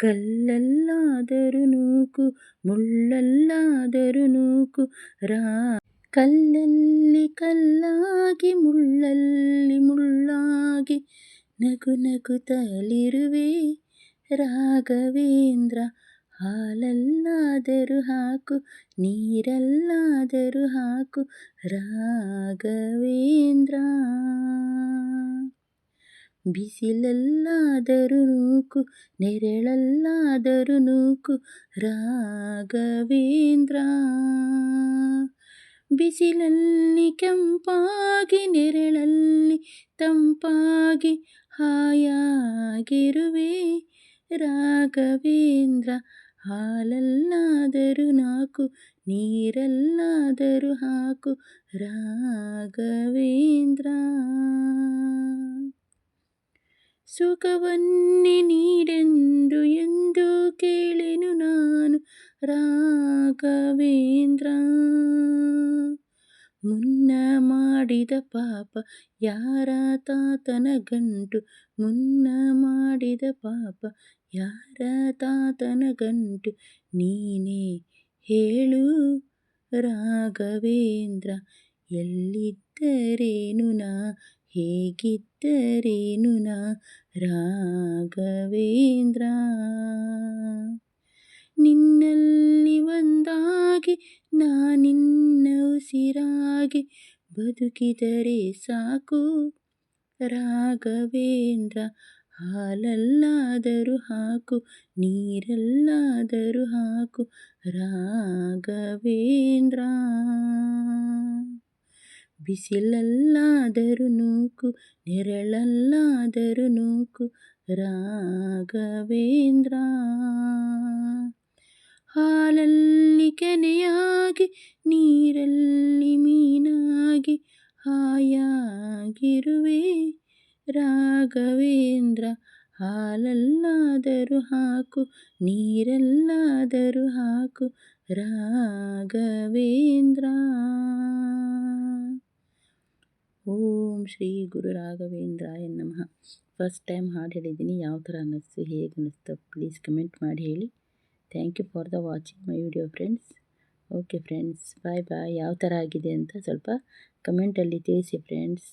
ಕಲ್ಲಲ್ಲಾದರೂ ನೂಕು, ಮುಳ್ಳಲ್ಲಾದರೂ ನೂಕು. ರಾ ಕಲ್ಲಲ್ಲಿ ಕಲ್ಲಾಗಿ, ಮುಳ್ಳಲ್ಲಿ ಮುಳ್ಳಾಗಿ ನಗು ನಗುತ್ತಲಿರುವೆ ರಾಘವೇಂದ್ರ, ಹಾಲಲ್ಲಾದರೂ ಹಾಕು, ನೀರಲ್ಲಾದರೂ ಹಾಕು. ರಾಘವೇಂದ್ರ ಬಿಸಿಲಲ್ಲಾದರೂ ನೂಕು, ನೆರಳಲ್ಲಾದರೂ ನೂಕು, ರಾಘವೇಂದ್ರ. ಬಿಸಿಲಲ್ಲಿ ಕೆಂಪಾಗಿ, ನೆರಳಲ್ಲಿ ತಂಪಾಗಿ ಹಾಯಾಗಿರುವೆ. ರಾಘವೇಂದ್ರ, ಹಾಲಲ್ಲಾದರೂ ನಾಕು, ನೀರಲ್ಲಾದರೂ ಹಾಕು, ರಾಘವೇಂದ್ರ. ಸುಖವನ್ನೇ ನೀಡೆಂದು ಎಂದು ಕೇಳೆನು ನಾನು ರಾಘವೇಂದ್ರ. ಮುನ್ನ ಮಾಡಿದ ಪಾಪ ಯಾರ ತಾತನ ಗಂಟು? ಮುನ್ನ ಮಾಡಿದ ಪಾಪ ಯಾರ ತಾತನ ಗಂಟು? ನೀನೇ ಹೇಳು ರಾಘವೇಂದ್ರ. ಎಲ್ಲಿದ್ದರೇನು ನಾ? ಹೇಗಿದ್ದರೇನು ನಾ? ರಾಘವೇಂದ್ರ. ನಿನ್ನಲ್ಲಿ ಒಂದಾಗಿ ನಾನಿನ್ನ ಉಸಿರಾಗಿ ಬದುಕಿದರೆ ಸಾಕು. ರಾಘವೇಂದ್ರ, ಹಾಲಲ್ಲಾದರೂ ಹಾಕು, ನೀರಲ್ಲಾದರೂ ಹಾಕು. ರಾಘವೇಂದ್ರ. ಬಿಸಿಲಲ್ಲಾದರೂ ನೂಕು, ನೆರಳಲ್ಲಾದರೂ ನೂಕು, ರಾಘವೇಂದ್ರ. ಹಾಲಲ್ಲಿ ಕೆನೆಯಾಗಿ, ನೀರಲ್ಲಿ ಮೀನಾಗಿ, ಹಾಯಾಗಿರುವೆ ರಾಘವೇಂದ್ರ. ಹಾಲಲ್ಲಾದರೂ ಹಾಕು, ನೀರಲ್ಲಾದರೂ ಹಾಕು, ರಾಘವೇಂದ್ರ. ಓಂ ಶ್ರೀ ಗುರು ರಾಘವೇಂದ್ರಾಯ ನಮಃ. ಫಸ್ಟ್ ಟೈಮ್ ಹಾಡು ಹೇಳಿದ್ದೀನಿ. ಯಾವ ಥರ ಅನ್ನಿಸ್ತು, ಹೇಗೆ ಅನ್ನಿಸ್ತು ಪ್ಲೀಸ್ ಕಮೆಂಟ್ ಮಾಡಿ ಹೇಳಿ. Thank you for the watching my video friends okay friends bye bye ಯಾವ ಥರ ಆಗಿದೆ ಅಂತ ಸ್ವಲ್ಪ ಕಮೆಂಟಲ್ಲಿ ತಿಳಿಸಿ ಫ್ರೆಂಡ್ಸ್